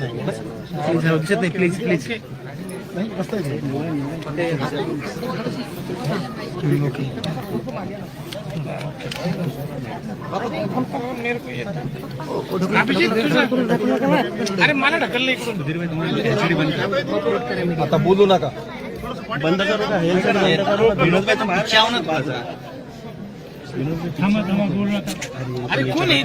दिसत नाही please please अरे मला ढकललं आता बोलू नका. थांबा थांबा बोलू नका. अरे कोण आहे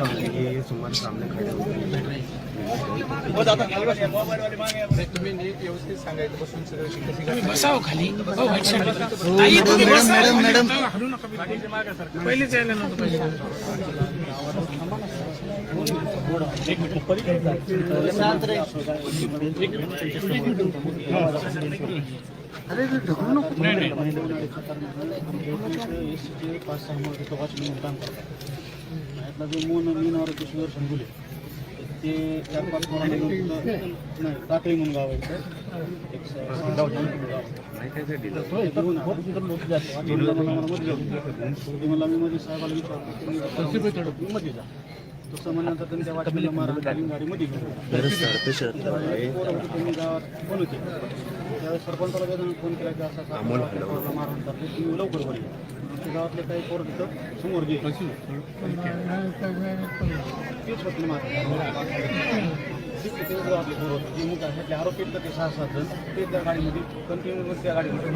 तुम्ही बसाव खाली. हो, white shirt. ताई, तुम्ही बसा. हो, हलू नका बिलकुल. पहिलेच यायला नव्हतं पाहिजे नाही, नाही. पाच सहा टोकाचे म्हणून काम करतात यातला जो मून मीनावर किशोर संगुले ते चार पाच नाही टाकळी म्हणून गाव आहे मला मध्ये. मी मध्ये साहेबाला मध्ये जा तसं म्हणल्यानंतर त्यांनी त्या वाटणीला मारलं गाडी होती, त्यांनी गावात फोन होते त्यावेळेस सरपंचाला वेदना फोन केला की असा मारून टाकलं. तुम्ही लवकर वर या. ते गावातले काही पोरं तिथं समोर गेले तेच होते ते गावातले पोरं होते. जे आरोपी ते सहा सात जण. ते त्या गाडीमध्ये कंटिन्यू त्या गाडीमध्ये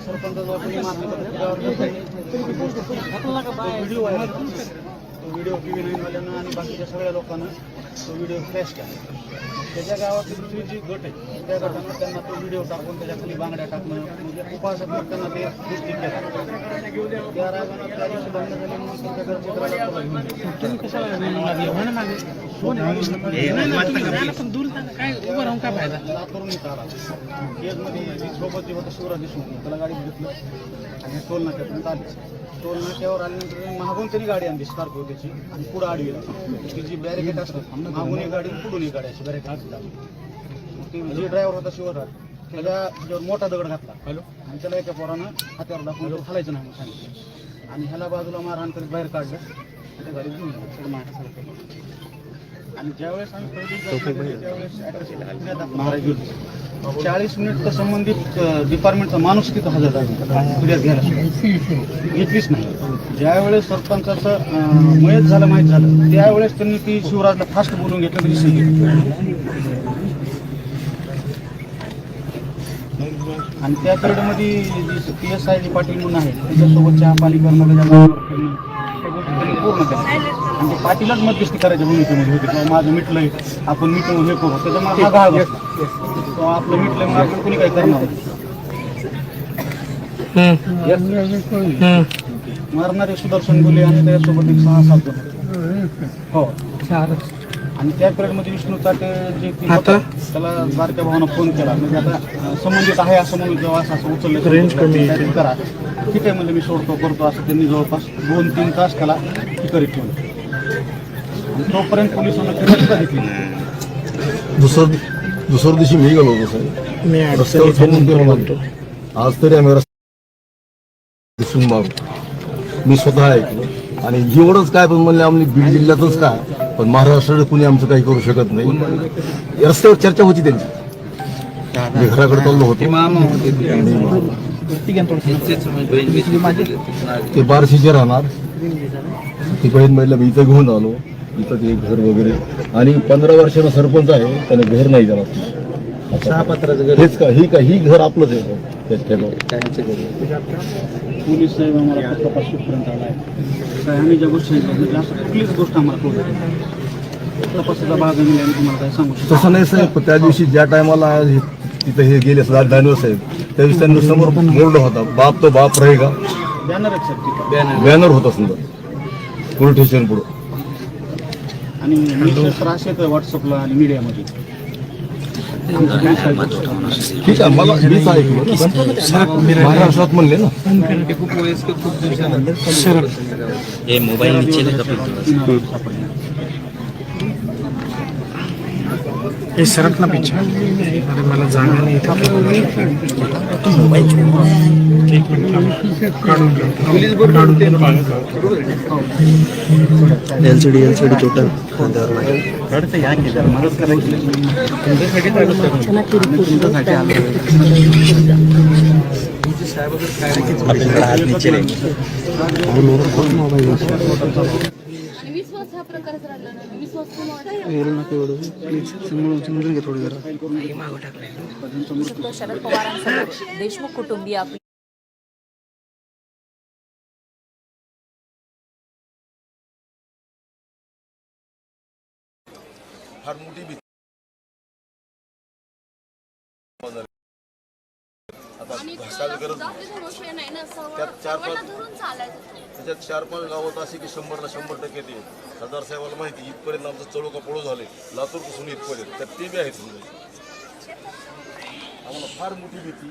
सरपंच तो व्हिडिओ टी व्ही नाईनवाल्यांना आणि बाकीच्या सगळ्या लोकांना तो व्हिडिओ फ्लॅश केला. त्याच्या गावातली दुसरी जी गट आहे. त्या गटानं त्यांना तो व्हिडिओ टाकून त्याच्याखाली बांगड्या टाकणं म्हणजे उपासक त्यांना ते गोष्टी केल्या त्या रागानं त्या दिवशी भांडणं झाली म्हणून त्यांच्या घरचे कशाला लातूरून केजमध्ये सोबत शिवराज देशमुख त्याला गाडी घेतलं. आणि टोल नाक्यापर्यंत आले. टोल नाक्यावर आल्यानंतर मागून त्यांनी गाडी आणली स्कॉर्पिओ त्याची. आणि पुढं आडवीला ती जी बॅरिकेड असतात मागून एक गाडी पुढून एक गाडी अशी बॅरिकेड असतात ती जी ड्रायव्हर होता शिवराज त्याच्या त्याच्यावर मोठा दगड घातला. हॅलो. आणि त्याला एका पोरानं हात्यावर दाखवून खालायचं नाही म्हणून सांगितलं. आणि ह्याला बाजूला मारहाण करीत बाहेर काढलं. त्या गाडीत घेऊन माझ्यासारखं आणि ज्यावेळेस आम्ही पहिली त्यावेळेस. चाळीस मिनिट तर संबंधित डिपार्टमेंटचा माणूस तिथं हजर झाला. घ्यायला घेतलीच नाही. ज्यावेळेस सरपंचाचं मयत झालं माहीत झालं त्यावेळेस त्यांनी ती शिवराजला फास्ट बोलून घेतलं तरी सांगितलं आणि त्या पिरियडमध्ये जी पी एस आय पाटील म्हणून आहे त्याच्यासोबत चहा पाणी त्यांनी पूर्ण पाटीलच मध्यस्थी करायच्या भूमिकेमध्ये होते. किंवा माझं मिटलंय आपण मिटवू हे करू. त्याच्यामुळे हा बसला. तो आपलं मिटलंय म्हणून आपण कोणी काही करणार नाही. मारणारे सुदर्शन गुले आणि त्याच्यासोबत एक सहा सात हो. आणि त्या पिरियडमध्ये विष्णू चाटे जे की होता, त्याला बारक्या भावानं फोन केला. म्हणजे आता संबंधित आहे असं म्हणून जेव्हा असं असं उचललं रेंज कमी करा. ठीक आहे म्हणजे मी सोडतो करतो असं त्यांनी जवळपास दोन तीन तास त्याला ही करीत ठेवलं. आणि तोपर्यंत पोलिसांना सुद्धा घेतली नाही. दुसरं दुसऱ्या दिवशी मी गेलो होतो साहेब. रस्त्यावर थांबून गेलो म्हणतो आज तरी आम्ही रस्ता दिसून बाब मी स्वतः ऐकलो. आणि एवढंच काय पण म्हणले आम्ही बीड जिल्ह्यातच काय पण महाराष्ट्रात कुणी आमचं काही करू शकत नाही. रस्त्यावर चर्चा होती त्यांची. मी घराकडे चाललो होतो. ते बारशीचे राहणार. ती बहीण महिला मी इथं घेऊन आलो. इथं ते घर वगैरे. आणि पंधरा वर्षाचा सरपंच आहे त्याने घर नाही जाणार सहा पत्राचं घर. हेच का? ही का? ही घर आपलंच आहे पोलीस साहेब आम्हाला कुठपर्यंत आला आहे काय आम्ही ज्या गोष्टी सांगितल्या, म्हणजे असं कुठलीच गोष्ट आम्हाला कळू शकत तपासाचा भाग आम्ही आम्ही तुम्हाला काय सांगू शकतो तसं नाही साहेब. पण त्या दिवशी ज्या टायमाला तिथं हे गेले दानव साहेब त्या दिवशी त्यांनी समोर मोर्ड होता. बाप तो बाप रहेगा बॅनर आहे साहेब तिथं. बॅनर होता समजा. पोलीस स्टेशन पुढं आणि तर असे येतं व्हॉट्सअपला आणि मीडियामध्ये ठीक आहे मला मीच ऐकलं. महाराष्ट्रात म्हणले ना. हे मोबाईल नीचे नाही का हे सरक ना पिच्छा अरे मला जागा नाही इथं एक मिनिट थांब. काढून. काढून टोटल खांद्यावर लागेल मदत करायची तुमच्यासाठी तुमच्यासाठी आलो आपल्याकडे हात नीचे रे आणि विश्वास हा प्रकारच राहिला नाही विश्वास कोण वाटत वेरू नका एवढं प्लीज समजून समजून घे थोडी जरा शकतो शरद पवारांसह देशमुख कुटुंबीय आपली फार मोठी त्याच्यात चार पाच गावात असे की शंभरला शंभर टक्के ते सरदार साहेबाला माहिती इथपर्यंत आमचं चळू का पळू झाले. लातूरपासून इथपर्यंत. तर ते बी आहेत समजा आम्हाला फार मोठी भीती.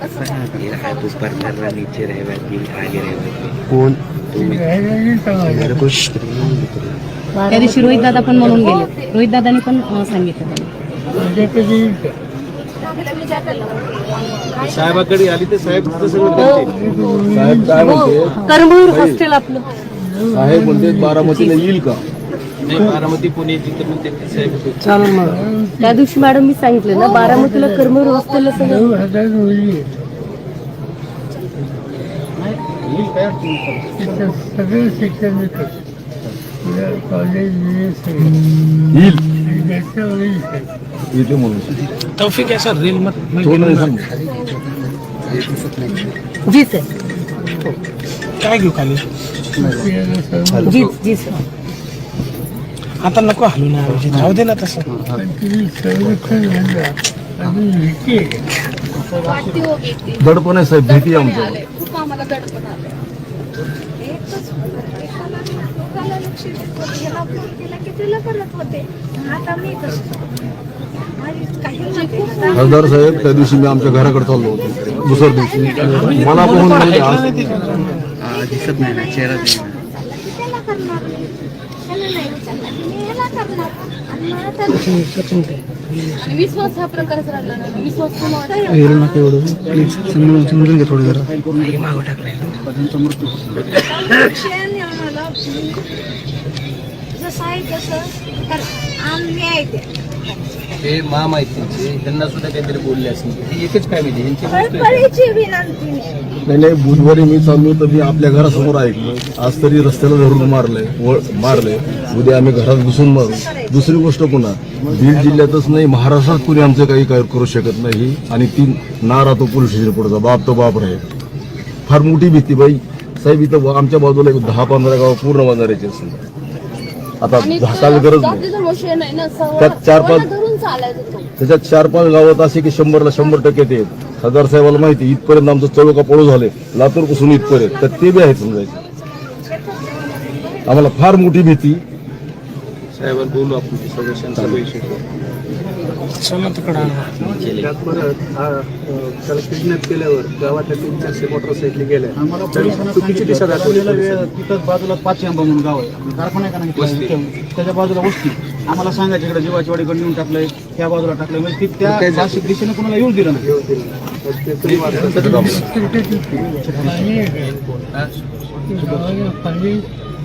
कसं काय? नीचे रहवाती आगे रहवाती कोण त्या दिवशी रोहित दादा पण म्हणून गेले रोहित दादानी पण सांगितलं साहेबाकडे आली तर साहेब तिथं सगळं करते. साहेब काय म्हणते? करमूर हॉस्टेल आपलं. साहेब म्हणते बारामतीला येईल का? नाही बारामती पुणे तिथं साहेब त्या दिवशी मॅडम मी सांगितलं ना बारामतीला करमूर हॉस्टेल सगळं सगळं शिक्षण देतात कॉलेज येईल. येते म्हणून तौफिक आहे सर रील जी सर काय घेऊ खाली? जी जी सर आता नको हलू ना अभिजित. राहू दे ना तसं. हो. दडपण आहे साहेब भीती आहे देतो, याला फोन केला की तुला करत होते आता मी कसं माझी काही नाही. खासदार साहेब त्या दिवशी मी आमच्या घराकडे चाललो होतो दुसऱ्या दिवशी मला हा, दिसत नाही ना चेहरा नाही ना. त्याला करणार मी. त्याला नाही विचारणार. मी ह्याला करणार. आणि मला तर- आणि विश्वास हा प्रकारच राहिला प्लीज समजून समजून घे थोडी जरा जसं आहे तसं तर आम्ही आहे ते. ते माम आहेत त्यांचे त्यांना सुद्धा काहीतरी बोलले असतील ती एकच फॅमिली यांची गोष्ट आहे. कळकळीची विनंती नाही. नाही बुधवारी मी चाललो तर मी आपल्या घरासमोर ऐकलं आज तरी रस्त्याला धरून मारलंय वळ मारलंय. उद्या आम्ही घरात घुसून मारू. दुसरी गोष्ट पुन्हा बीड जिल्ह्यातच नाही महाराष्ट्रात कुणी आमचं काही काय करू शकत नाही. आणि ती ना राहतो पोलीस स्टेशन पुढचा बाप तो बाप राहील फार मोठी भीती बाई. साहेब इथं आमच्या बाजूला एक दहा पंधरा गाव पूर्ण बांधारायचे असेल आता झाकायला गरज नाही. त्यात चार पाच- त्याच्यात चार पाच गावात असे की शंभरला शंभर टक्के ते. सरदार साहेबाला माहिती इथपर्यंत आमचं चळू का पळू झाले. लातूरपासून इथपर्यंत. तर ते बी आहेत समजायचं. आम्हाला फार मोठी भीती. साहेबांना बोलू आपण तिकडं आणा. त्यात परत हा, त्याला किडनॅप केल्यावर गावातल्या तीन चारशे मोटरसायकली गेल्या आम्हाला तर चुकीची दिशा दाखवली तिथंच बाजूला पाच आंबा म्हणून गाव आहे आपलं कारखाना आहे का नाही त्याच्या बाजूला वस्ती आम्हाला सांगायचं इकडे जीवाची वाडीकडे नेऊन टाकलंय त्या बाजूला टाकलंय म्हणजे ती त्या नाशिक दिशेने कोणाला येऊ दिलं नाही.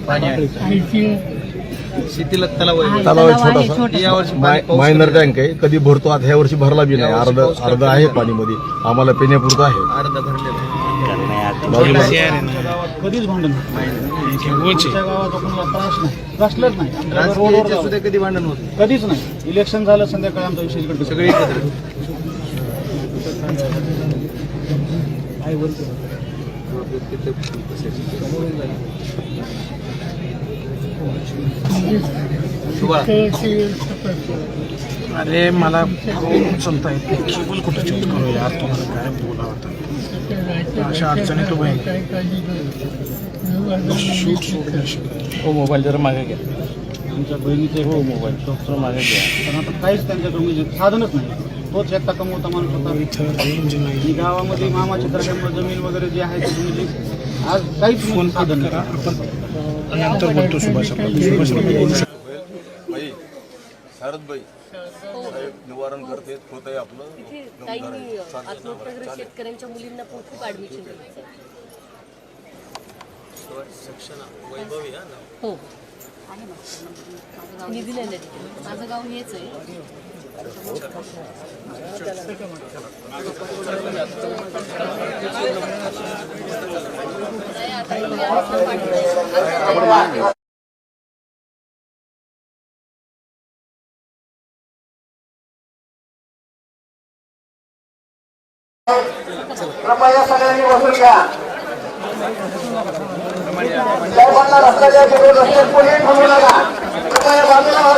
पाणी शेतीला तलाव आहे. तलाव आहे छोटासा. माय- पाऊस मायनर टँक आहे. कधी भरतो आता ह्या वर्षी भरला बी नाही. अर्ध अर्ध आहे पाणी मध्ये आम्हाला पिण्यापुरतं आहे. अर्धा भरलेला कधीच भांडण होत नाही. ते ओळचे. आमच्या गावात कोणाला त्रास नाही. कसलंच नाही आमच्या रोडवर जाऊ. सुद्धा कधी भांडण होत कधीच नाही. इलेक्शन झालं संध्याकाळी आमचा विषय इकडे सगळे एकत्र. अरे मला उचलता येत नाही केबल कुठं चेंज करू यार? तुम्हाला काय बोलावं आता? अशा अडचणी तो बाई शूट हो मोबाईल जरा मागे घ्या. आमच्या बहिणीचे हो मोबाईल डॉक्टर मागे घ्या. पण आता काहीच त्यांच्याकडे म्हणजे साधनच नाही. तोच एकटा कमवता माणूस होता. गावामध्ये मामाच्या दर्ग्यामुळे जमीन वगैरे जे आहे ते म्हणजे आज काहीच फोन साधन नंतर बोलतो सुभाष सुभाष बोलू शकतो. बाई शारदबाई साहेब निवारण करते होत आहे. आपलं शेतकऱ्यांच्या मुलींना पण खूप ऍडमिशन हो. मी दिलेलं आहे तिथे. माझं गाव हेच आहे. कृपया सगळ्यांनी बसून घ्या. साहेबांना रस्त्याच्या तिकडून रस्त्यात कोणी थांबू नका कृपया बाजूला व्हा